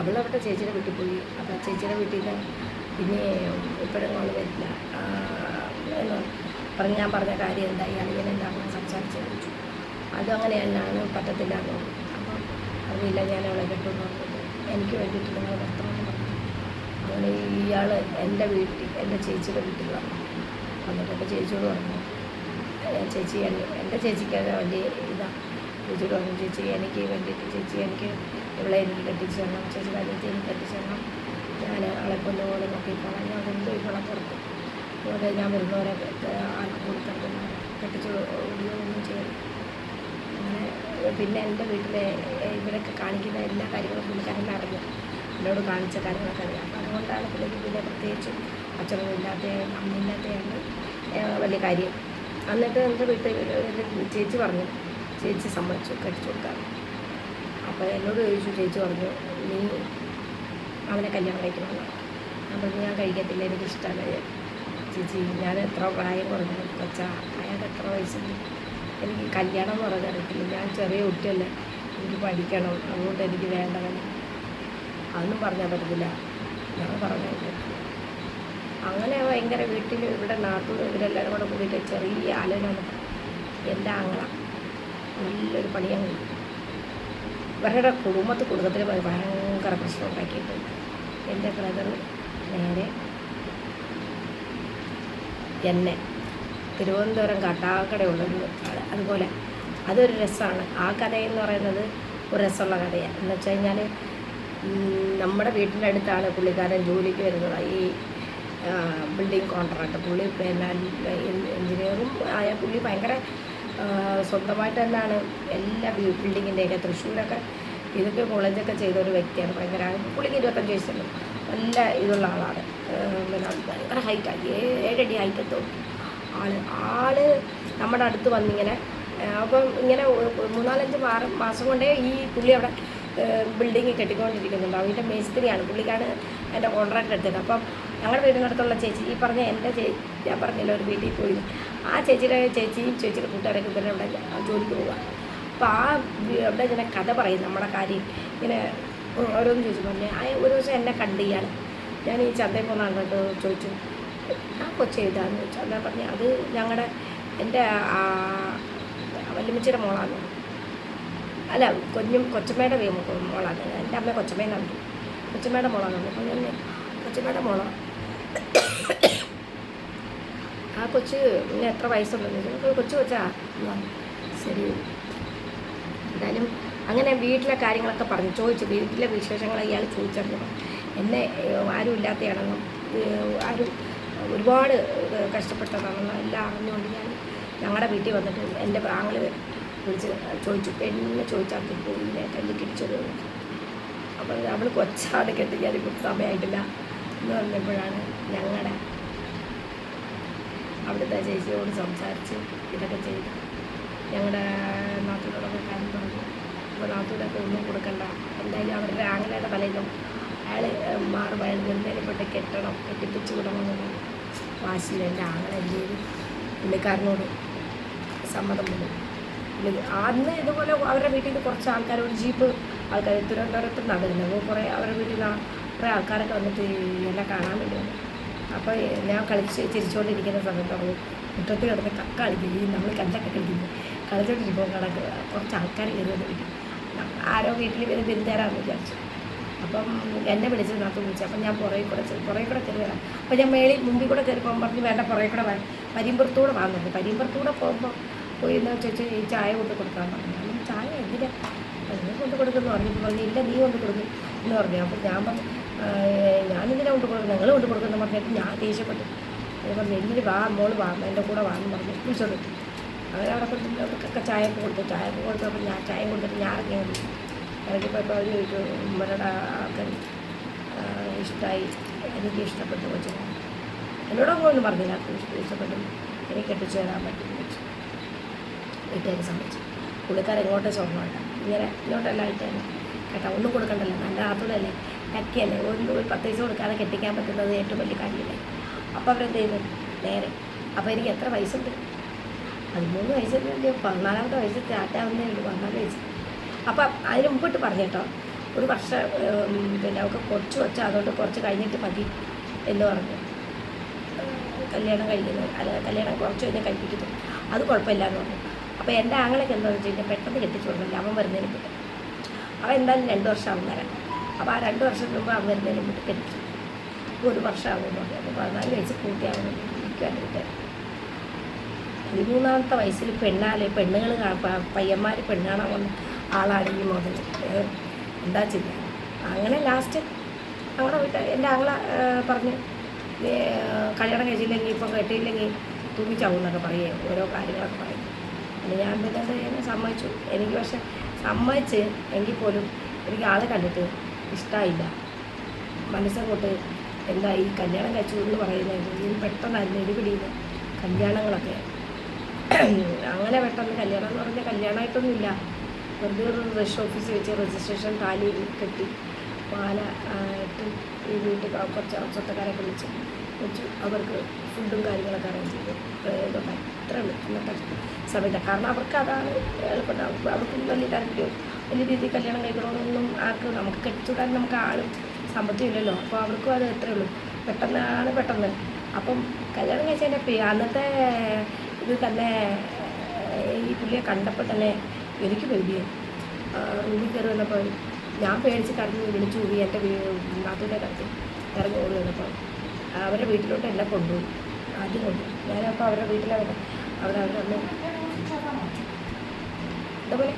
അവളവിടെ ചേച്ചിയുടെ വീട്ടിൽ പോയി. അപ്പോൾ ചേച്ചിയുടെ വീട്ടിൽ പിന്നെ ഇപ്പോഴും അവൾ വരില്ല എന്ന് പറഞ്ഞ് ഞാൻ പറഞ്ഞ കാര്യം എന്തായി അളിയൻ എന്താ അങ്ങനെ സംസാരിച്ച് ചോദിച്ചു. അതും അങ്ങനെ തന്നെയാണ് പറ്റത്തില്ല എന്ന് പറഞ്ഞു അപ്പം അറിയില്ല ഞാൻ അവളെ പറഞ്ഞത് എനിക്ക് വേണ്ടിയിട്ട് നിങ്ങൾ വർത്തമാനം പറഞ്ഞു. അങ്ങനെ ഇയാൾ എന്റെ വീട്ടിൽ എന്റെ ചേച്ചിയുടെ വീട്ടിൽ വന്നു. വന്നിട്ട് എന്റെ ചേച്ചിയോട് പറഞ്ഞു ചേച്ചി എന്റെ ചേച്ചിക്ക് അത് വലിയ ഇതാണ് ചേച്ചിയോട് പറഞ്ഞു ചേച്ചി എനിക്ക് വേണ്ടിയിട്ട് ചേച്ചി എനിക്ക് ഇവിടെ എനിക്ക് കെട്ടിച്ചു തരണം ചേച്ചി കാര്യത്തിൽ എനിക്ക് കെട്ടിച്ചു തരണം. ഞാൻ അവളെ കൊണ്ടുപോലെ നോക്കിക്കോളാം ഞാൻ കൊണ്ടുപോയി ഇവളെ പുറത്ത് ഇവിടെ ഞാൻ വരുന്നവരെ ആർക്ക് കൊടുക്കട്ടെ കെട്ടിച്ചു ഒന്നും ചെയ്യണം അങ്ങനെ പിന്നെ എന്റെ വീട്ടിലെ ഇവരൊക്കെ കാണിക്കുന്ന എല്ലാ കാര്യങ്ങളും പുള്ളിക്കാരനെ അറിഞ്ഞു. എന്നോട് കാണിച്ച കാര്യങ്ങളൊക്കെ അറിയാം. അപ്പം അതുകൊണ്ടാണ് പുള്ളിക്ക് പിന്നെ പ്രത്യേകിച്ച് അച്ഛനും ഇല്ലാത്ത അമ്മയില്ലാത്തതാണ് വലിയ കാര്യം. എന്നിട്ട് എന്റെ വീട്ടിൽ ചേച്ചി പറഞ്ഞു ചേച്ചി സമ്മതിച്ചു കടിച്ചു കൊടുക്കാൻ. അപ്പോൾ എന്നോട് ചോദിച്ചു ചേച്ചി പറഞ്ഞു നീ അവനെ കല്യാണം കഴിക്കണമെന്ന് ഞാൻ പറഞ്ഞു ഞാൻ കഴിക്കത്തില്ല എനിക്കിഷ്ടമല്ല ചേച്ചി ഞാൻ എത്ര പ്രായം കുറഞ്ഞു കൊച്ചാ അയാൾക്ക് എത്ര വയസ്സുണ്ട്? എനിക്ക് കല്യാണം എന്ന് ഞാൻ ചെറിയ കുട്ടിയല്ല എനിക്ക് പഠിക്കണം അതുകൊണ്ട് എനിക്ക് വേണ്ടവന്. അതൊന്നും പറഞ്ഞാൽ പറ്റത്തില്ല. ഞാൻ പറഞ്ഞു അങ്ങനെ ഭയങ്കര വീട്ടിൽ ഇവിടെ നാട്ടിൽ ഇവരെല്ലാവരും കൂടെ കൂടിയിട്ട് ചെറിയ ആലോചന എന്റെ ആങ്ങള. നല്ലൊരു കഴിയും ഇവരുടെ കുടുംബത്തിൽ കുടുംബത്തിൽ ഭയങ്കര പ്രശ്നം ഉണ്ടാക്കിയിട്ടുണ്ട്. എന്റെ ബ്രദർ നേരെ എന്നെ തിരുവനന്തപുരം കാട്ടാക്കടയുള്ളൊരു അതുപോലെ അതൊരു രസമാണ് ആ കഥയെന്ന് പറയുന്നത് ഒരു രസമുള്ള കഥയാണ് എന്ന് വെച്ച് കഴിഞ്ഞാൽ നമ്മുടെ വീട്ടിന്റെ അടുത്താണ് പുള്ളിക്കാരൻ ജോലിക്ക് വരുന്നത്. ഈ ബിൽഡിംഗ് കോൺട്രാക്ട് പുള്ളി പിന്നെ എഞ്ചിനീയറും ആയ പുള്ളി ഭയങ്കര സ്വന്തമായിട്ട് തന്നെയാണ് എല്ലാ ബിൽഡിങ്ങിന്റെയൊക്കെ തൃശ്ശൂരൊക്കെ ഇതൊക്കെ കോളേജൊക്കെ ചെയ്ത ഒരു വ്യക്തിയാണ്. ഭയങ്കര പുള്ളിക്ക് ഇരുപത്തഞ്ച് വയസ്സുണ്ട്. നല്ല ഇതുള്ള ആളാണ്. പിന്നെ ഭയങ്കര ഹൈറ്റാണ് ഏഴടി ഹൈറ്റ് എത്തും ആൾ ആൾ നമ്മുടെ അടുത്ത് വന്നിങ്ങനെ അപ്പം ഇങ്ങനെ മൂന്നാലഞ്ച് മാറും മാസം കൊണ്ടേ ഈ പുള്ളി അവിടെ ബിൽഡിങ് കെട്ടിക്കൊണ്ടിരിക്കുന്നുണ്ട്. അവന്റെ മേസ്ത്രിയാണ്. പുള്ളിക്കാണ് എന്റെ കോൺട്രാക്ട് എടുത്തത്. അപ്പം ഞങ്ങളുടെ വീടിനടുത്തുള്ള ചേച്ചി ഈ പറഞ്ഞ എന്റെ ചേച്ചി ഞാൻ പറഞ്ഞല്ലോ ഒരു വീട്ടിൽ പോയി. ആ ചേച്ചിയുടെ ചേച്ചിയും ചേച്ചിയുടെ കൂട്ടുകാരൊക്കെ ഇവരുടെ അവിടെ ജോലിക്ക് പോവുക അപ്പോൾ ആ അവിടെ ഇങ്ങനെ കഥ പറയും നമ്മുടെ കാര്യം. ഇങ്ങനെ ഓരോന്ന് ചോദിച്ചു. പറഞ്ഞു ആ ഒരു ദിവസം എന്നെ കണ്ട് ഇയാൾ ഞാൻ ഈ ചന്തയിൽ പോകുന്ന കണ്ടിട്ട് ചോദിച്ചു ആ കൊച്ചു എഴുതാന്ന് ചോദിച്ചു. അതാ പറഞ്ഞു അത് ഞങ്ങളുടെ എന്റെ വല്യമ്മച്ചിയുടെ മോളാണ് അല്ല കൊഞ്ഞും കൊച്ചമ്മയുടെ മോളാണ് എന്റെ അമ്മ കൊച്ചമ്മേനാണ് കൊച്ചമ്മയുടെ മോളാണ് അപ്പോൾ ഞാൻ കൊച്ചമ്മയുടെ മോളാണ് ആ കൊച്ച് പിന്നെ എത്ര വയസ്സുണ്ടെന്ന് ചോദിച്ചു. കൊച്ചു കൊച്ചാ. ശരി. എന്തായാലും അങ്ങനെ വീട്ടിലെ കാര്യങ്ങളൊക്കെ പറഞ്ഞു. ചോദിച്ചു. വീട്ടിലെ വിശേഷങ്ങൾ ഇയാൾ ചോദിച്ചറിഞ്ഞു. എന്നെ ആരും ഇല്ലാത്തയാണെന്നും ആരും ഒരുപാട് കഷ്ടപ്പെട്ടതാണെന്നും എല്ലാം അറിഞ്ഞുകൊണ്ട് ഞാൻ ഞങ്ങളുടെ വീട്ടിൽ വന്നിട്ട് എന്റെ പ്രാങ്ങൾ വിളിച്ച് ചോദിച്ചു. പെണ്ണിനെ ചോദിച്ചാൽ പോയി കല്ല് കിടിച്ചത് അപ്പോൾ അവൾ കൊച്ചാണ് കെട്ടിക്കാനിപ്പോൾ സമയമായിട്ടില്ല എന്ന് പറഞ്ഞപ്പോഴാണ് ഞങ്ങളുടെ അവിടുത്തെ ചേച്ചിയോട് സംസാരിച്ച് ഇതൊക്കെ ചെയ്തു. ഞങ്ങളുടെ നാട്ടിലോടൊക്കെ കാര്യം പറഞ്ഞു. അപ്പോൾ നാട്ടിലൊക്കെ ഒന്നും കൊടുക്കണ്ട. എന്തായാലും അവരുടെ ആംഗലയുടെ തലയിലും അയാൾ മാറും. അയാൾ നിർണയിൽപ്പെട്ട് കെട്ടണം. കെട്ടിപ്പിച്ച് വിടണമെന്നുള്ള വാശിയിൽ എന്റെ ആങ്ങള ചെയ്തു? പുള്ളിക്കാരനോട് സമ്മതം വന്നു. അന്ന് ഇതുപോലെ അവരുടെ വീട്ടിൽ നിന്ന് കുറച്ച് ആൾക്കാർ ഒരു ജീപ്പ് ആൾക്കാർ തിരുവനന്തപുരത്ത് നടന്നു അപ്പോൾ കുറേ അവരുടെ വീട്ടിൽ കുറേ ആൾക്കാരൊക്കെ വന്നിട്ട് എന്നെ കാണാൻ വേണ്ടി വന്നു. അപ്പോൾ ഞാൻ കളിച്ച് ചിരിച്ചുകൊണ്ടിരിക്കുന്ന സമയത്ത് അവൾ മുറ്റത്ത് കിടന്ന് കക്ക കളിക്കുകയും നമ്മൾ കല്ലൊക്കെ കളിക്കുന്നു കളിച്ചോണ്ടിരിക്കുമ്പോൾ കടക്ക് കുറച്ച് ആൾക്കാർ കയറി വന്ന് വീട്ടിൽ ആരോ വീട്ടിൽ വരും പെരുന്തേരാന്ന് വിചാരിച്ചു. അപ്പം എന്നെ വിളിച്ചത് നാത്തു വിളിച്ചു. അപ്പം ഞാൻ പുറകെ കൂടെ പുറകെ കൂടെ കയറി വരാം. അപ്പം ഞാൻ മേളിൽ മുമ്പിൽ കൂടെ കയറി പോകാൻ പറഞ്ഞ് വേണ്ട പുറകെ കൂടെ വരാം. പരിമ്പുറത്തൂടെ വാങ്ങുന്നുണ്ട് പരിമ്പുറത്തൂടെ പോകുമ്പോൾ പോയി എന്ന് ചോദിച്ചു ഈ ചായ കൊണ്ട് കൊടുക്കാൻ പറഞ്ഞു. ചായ എന്തിനാ നീ കൊണ്ട് കൊടുക്കുന്നു പറഞ്ഞിട്ട് പറഞ്ഞു. ഇല്ല നീ കൊണ്ട് കൊടുക്കും. എന്ന് പറഞ്ഞു. അപ്പം ഞാൻ പറഞ്ഞു "ആ, ഞാനിതിനെ കൊണ്ട് കൊടുക്കും. നിങ്ങൾ കൊണ്ട് കൊടുക്കുന്ന പറഞ്ഞിട്ട് ഞാൻ ദേഷ്യപ്പെട്ടു. അത് പറഞ്ഞു എന്തിന് വാ മോൾ വാ എന്റെ കൂടെ വാ എന്ന് പറഞ്ഞു വിളിച്ചോളൂ അങ്ങനെ അവിടെ കൊണ്ട് അവർക്കൊക്കെ ചായ ഒക്കെ കൊടുത്തു. ചായ ഒക്കെ കൊടുത്തപ്പോൾ ഞാൻ ചായ കൊടുത്തിട്ട് ഞാൻ ഇറങ്ങി വന്നു. ഇറങ്ങിയപ്പോൾ ഇപ്പോൾ അവർ ചോദിച്ചു ഉമ്മരുടെ ആൾക്കാർ ഇഷ്ടമായി എനിക്ക് ഇഷ്ടപ്പെട്ടു കൊച്ചു എന്നോടൊന്നും ഒന്നും പറഞ്ഞില്ല. ഇഷ്ട- ഇഷ്ടപ്പെട്ടു. എനിക്ക് കെട്ടിച്ചു തരാൻ പറ്റും വീട്ടുകാർ സമ്മതിച്ചു. പുള്ളിക്കാരൻ ഇങ്ങോട്ട് സ്വർണമുണ്ട് ഇങ്ങനെ ഇങ്ങോട്ടല്ല ആയിട്ട് തന്നെ. കേട്ടോ ഒന്നും കൊടുക്കണ്ടല്ലോ. നല്ല ആത്തുടല്ലേ ലക്കിയല്ലേ ഒരു ഒരു പത്ത് പൈസ കൊടുക്കാതെ കെട്ടിക്കാൻ പറ്റുന്നത് ഏറ്റവും വലിയ കാര്യമല്ലേ? അപ്പോൾ അവരെന്ത് ചെയ്യുന്നു? നേരെ. അപ്പോൾ എനിക്ക് എത്ര വയസ്സുണ്ട്? പതിമൂന്ന് വയസ്സിന്റെ പതിനാലാമത്തെ വയസ്സ് സ്റ്റാർട്ടാവുന്നേ ഉള്ളൂ. പതിനാല് വയസ്സ്. അപ്പം അതിന് മുമ്പിട്ട് പറഞ്ഞു കേട്ടോ. ഒരു വർഷം പിന്നെ അവൾക്ക് കുറച്ച് കുറച്ച് അതുകൊണ്ട് കുറച്ച് കഴിഞ്ഞിട്ട് മതി എന്ന് പറഞ്ഞു. കല്യാണം കഴിക്കുന്നു. അല്ല കല്യാണം കുറച്ച് കഴിഞ്ഞാൽ കഴിപ്പിക്കുന്നു. അത് കുഴപ്പമില്ല എന്ന് പറഞ്ഞു. അപ്പോൾ എന്റെ ആങ്ങളൊക്കെ എന്താണെന്ന് വെച്ച് കഴിഞ്ഞാൽ പെട്ടെന്ന് കെട്ടിച്ചു കൊടുക്കില്ല അവൻ വരുന്നതിന് മുമ്പ്. അവൻ എന്തായാലും രണ്ട് വർഷം അവൻ വരാൻ അപ്പോൾ ആ രണ്ട് വർഷം മുമ്പ് അവൻ വരുന്നതിന് മുമ്പ് കെട്ടിച്ചു. ഇപ്പോൾ ഒരു വർഷം ആകുമെന്ന് പറഞ്ഞു. അപ്പോൾ പതിനാല് വയസ്സ് പൂർത്തിയാവുന്നു ഇരിക്കാനായിട്ട് പതിമൂന്നാമത്തെ വയസ്സിൽ പെണ്ണാൽ പെണ്ണുകൾ പയ്യന്മാർ പെണ്ണാണാൻ വന്ന് ആളാണ് മുതൽ എന്താ ചെയ്യുക അങ്ങനെ ലാസ്റ്റ് ഞങ്ങളുടെ വീട്ടിൽ എന്റെ ആങ്ങള പറഞ്ഞ് കല്യാണം കഴിച്ചില്ലെങ്കിൽ ഇപ്പം കെട്ടിയില്ലെങ്കിൽ തൂങ്ങിച്ചാവും എന്നൊക്കെ പറയുകയോ ഓരോ കാര്യങ്ങളൊക്കെ പറയും. പിന്നെ ഞാൻ പിന്നെ സമ്മതിച്ചു. എനിക്ക് പക്ഷെ സമ്മതിച്ച് എങ്കിൽ പോലും എനിക്ക് ആളെ കണ്ടിട്ട് ഇഷ്ടമായില്ല മനസ്സങ്ങോട്ട് എന്താ ഈ കല്യാണം കഴിച്ചു എന്ന് പറയുന്നത്? ഈ പെട്ടെന്നായിരുന്നു ഇടിപിടിയിൽ കല്യാണങ്ങളൊക്കെ. അങ്ങനെ പെട്ടെന്ന് കല്യാണം എന്ന് പറഞ്ഞാൽ കല്യാണമായിട്ടൊന്നുമില്ല വെറുതെ ഒരു രജിസ്റ്റർ ഓഫീസിൽ വെച്ച് രജിസ്ട്രേഷൻ താലി കെട്ടി മാല ഇട്ട് ഈ വീട്ടിൽ കുറച്ച് സ്വത്തക്കാരൊക്കെ വിളിച്ച് വെച്ചു അവർക്ക് ഫുഡും കാര്യങ്ങളൊക്കെ അറേഞ്ച് ചെയ്തു ഇതൊക്കെ അത്ര ഇന്നത്തെ സമയത്ത്. കാരണം അവർക്ക് അതാണ് എളുപ്പം. അവർക്ക് വലിയ താല്പര്യം. വലിയ രീതിയിൽ കല്യാണം കഴിക്കണമെന്നൊന്നും ആർക്കും നമുക്ക് കെട്ടിച്ചുവിടാൻ നമുക്ക് ആളും സമ്പത്തും ഇല്ലല്ലോ. അപ്പോൾ അവർക്കും അത് എത്രയേ ഉള്ളൂ. പെട്ടെന്നാണ് പെട്ടെന്ന്. അപ്പം കല്യാണം കഴിച്ചതിന്റെ പേ അന്നത്തെ ഇത് തന്നെ ഈ പുള്ളിയെ കണ്ടപ്പോൾ തന്നെ എനിക്ക് പേടിയായി. റൂമിൽ കയറി വന്നപ്പോൾ ഞാൻ പേടിച്ച് കടന്ന് വിളിച്ചു പോയി എന്റെ നാട്ടിന്റെ കടത്തി ഇറങ്ങി ഓടി വന്നപ്പോൾ അവരുടെ വീട്ടിലോട്ട് എന്നെ കൊണ്ടുപോയി. ആദ്യം കൊണ്ടുപോയി. ഞാനപ്പോൾ അവരുടെ വീട്ടിലവിടെ അവിടെ അവരൊന്ന് ഇതുപോലെ